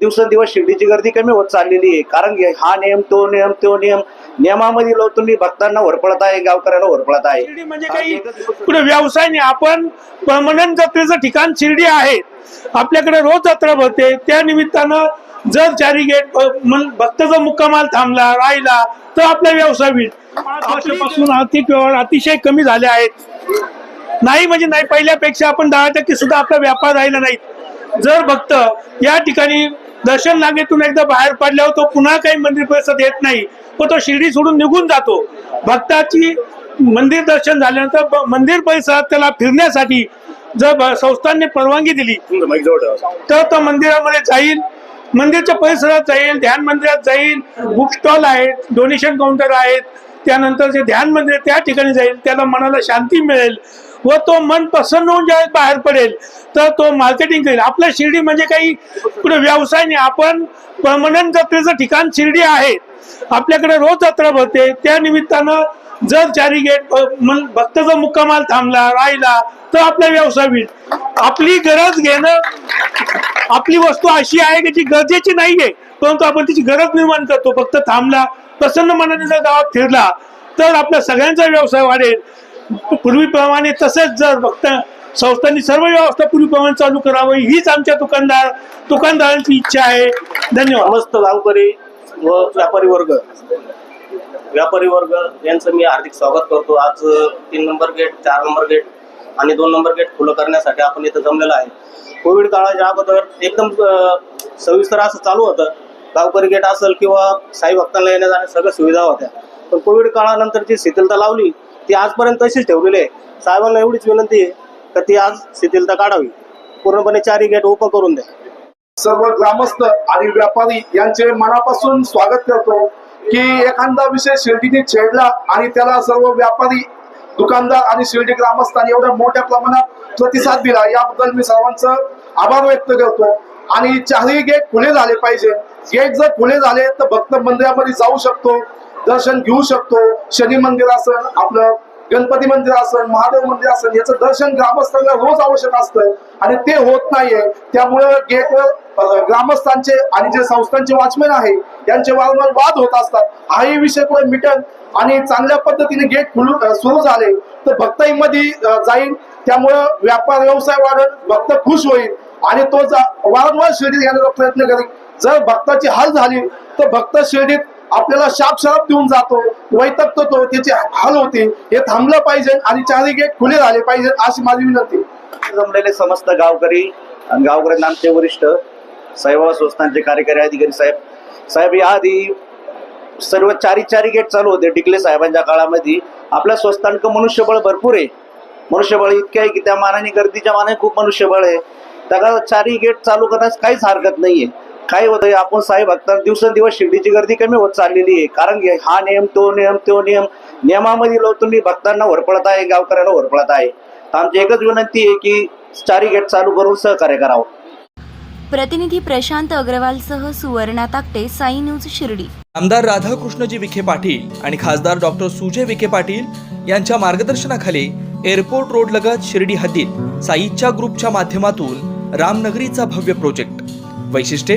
दिवसेंदिवस शिर्डीची गर्दी कमी होत चाललेली आहे. कारण हा नियम तो नियम तो नियम नियमामध्ये लो तुम्ही भक्तांना वरपडत आहे गावकऱ्याला वरपडत आहे. शिर्डी म्हणजे काही कुठे व्यवसाय नाही आपण परमनंट जत्रेचं ठिकाण शिर्डी आहे आपल्याकडे रोज जत्रा भरते त्या निमित्तानं जर चारी गेट भक्त जर मुक्कामाल थांबला राहिला तर आपला व्यवसाय होईल. पाच वर्षापासून आर्थिक व्यवहार अतिशय कमी झाले आहेत. नाही म्हणजे नाही पहिल्यापेक्षा आपण दहा टक्के सुद्धा आपला व्यापार राहिला नाही. जर भक्त या ठिकाणी दर्शन रांगेतून एकदा बाहेर पडल्यावर तो पुन्हा काही मंदिर परिसरात येत नाही. व तो शिर्डी सोडून निघून जातो. भक्ताची मंदिर दर्शन झाल्यानंतर मंदिर परिसरात त्याला फिरण्यासाठी जर संस्थांनी परवानगी दिली तर तो मंदिरामध्ये जाईल. मंदिरच्या परिसरात जाईल ध्यान मंदिरात जाईल. बुक स्टॉल आहेत डोनेशन काउंटर आहेत. त्यानंतर जे ध्यान मंदिर त्या ठिकाणी जाईल त्याला मनाला शांती मिळेल व तो मन प्रसन्न होऊन ज्यावेळेस बाहेर पडेल तर तो मार्केटिंग करेल. आपल्या शिर्डी म्हणजे काही कुठे व्यवसाय नाही. आपण परमनंट जत्रेचं ठिकाण शिर्डी आहे. आपल्याकडे रोज जत्रा भरते. त्या निमित्तानं जर चारी गेट भक्त जर मुक्कामाल थांबला राहिला तर आपला व्यवसाय होईल. आपली गरज घेणं आपली वस्तू अशी आहे की जी गरजेची नाहीये. परंतु आपण तिची गरज निर्माण करतो फक्त थांबला प्रसन्न मनाने जर गावात फिरला तर आपल्या सगळ्यांचा व्यवसाय वाढेल. पूर्वीप्रमाणे तसेच जर फक्त संस्थांनी सर्व व्यवस्था पूर्वीप्रमाणे चालू करावी हीच आमच्या दुकानदार दुकानदारांची इच्छा आहे. धन्यवाद. मस्त गावकरी व व्यापारी वर्ग. व्यापारी वर्ग यांचं मी हार्दिक स्वागत करतो. आज तीन नंबर गेट चार नंबर गेट आणि दोन नंबर गेट खुलं करण्यासाठी आपण इथं जमलेलं आहे. कोविड काळाच्या अगोदर एकदम सविस्तर असं चालू होतं. गावकरी गेट असेल किंवा साई भक्तांना येण्या जाण्या सगळ्या सुविधा होत्या. पण कोविड काळानंतर जी शिथिलता लावली ती आजपर्यंत तशीच ठेवलेली आहे. साहेबांना एवढीच विनंती आहे का ती आज शिथिलता काढावी. पूर्णपणे चारही गेट ओपन करून द्या. सर्व ग्रामस्थ आणि व्यापारी यांचे मनापासून स्वागत करतो की एखादा विषय शिर्डीने छेडला आणि त्याला सर्व व्यापारी दुकानदार आणि शिर्डी ग्रामस्थांनी एवढ्या मोठ्या प्रमाणात प्रतिसाद दिला याबद्दल मी सर्वांचं आभार व्यक्त करतो. आणि चारही गेट खुले झाले पाहिजे. गेट जर खुले झाले तर भक्त मंदिरामध्ये जाऊ शकतो दर्शन घेऊ शकतो. शनी मंदिर असेल आपलं गणपती मंदिर असेल महादेव मंदिर असेल याचं दर्शन ग्रामस्थांना रोज आवश्यक असतं. आणि ते होत नाहीये. त्यामुळे गेटवर ग्रामस्थांचे आणि जे संस्थांचे वॉचमॅन आहे यांचे वारंवार वाद होत असतात. हाही विषय पुढे मिटल आणि चांगल्या पद्धतीने गेट खुलू सुरू झाले तर भक्ताईमध्ये मध्ये जाईल त्यामुळं व्यापार व्यवसाय वाढेल भक्त खुश होईल. आणि तो जा- वारंवार शिर्डीत येण्याचा प्रयत्न करेल जर भक्ताची हाल झाली तर भक्त शिर्डीत आपल्याला शाप शराप देऊन जातो वैतकतो तो त्याची हाल होते. हे थांबलं पाहिजे आणि चारही गेट खुले झाले पाहिजे अशी माझी विनंती. जमलेले समस्त गावकरी आणि गावकऱ्यांना वरिष्ठ साईबाबा संस्थांचे कार्यकारी अधिकारी साहेब. साहेब या आधी सर्व चारी चारी गेट चालू होते टिकले साहेबांच्या काळामध्ये. आपल्या स्वस्थानक मनुष्यबळ भरपूर आहे. मनुष्यबळ इतके आहे की त्या मानाने गर्दीच्या मानाने खूप मनुष्यबळ आहे. त्या चारी गेट चालू करण्यास काहीच हरकत नाहीये. काय होतंय. आपण साहेब भक्तांना दिवसेंदिवस शिर्डीची गर्दी कमी होत चाललेली आहे. कारण हा नियम तो नियम तो नियम नियमामध्ये लो तुम्ही भक्तांना वरपडत आहे गावकऱ्याला वरपडत आहे. आमची एकच विनंती आहे की चारी गेट चालू करून सहकार्य करावं. प्रतिनिधी प्रशांत अग्रवालसह सुवर्णा ताकटे साई न्यूज शिर्डी. आमदार राधाकृष्णजी विखे पाटील आणि खासदार डॉक्टर सुजय विखे पाटील यांच्या मार्गदर्शनाखाली एअरपोर्ट रोड लगत शिर्डी हद्दीत साईच्या ग्रुपच्या माध्यमातून रामनगरीचा भव्य प्रोजेक्ट. वैशिष्ट्ये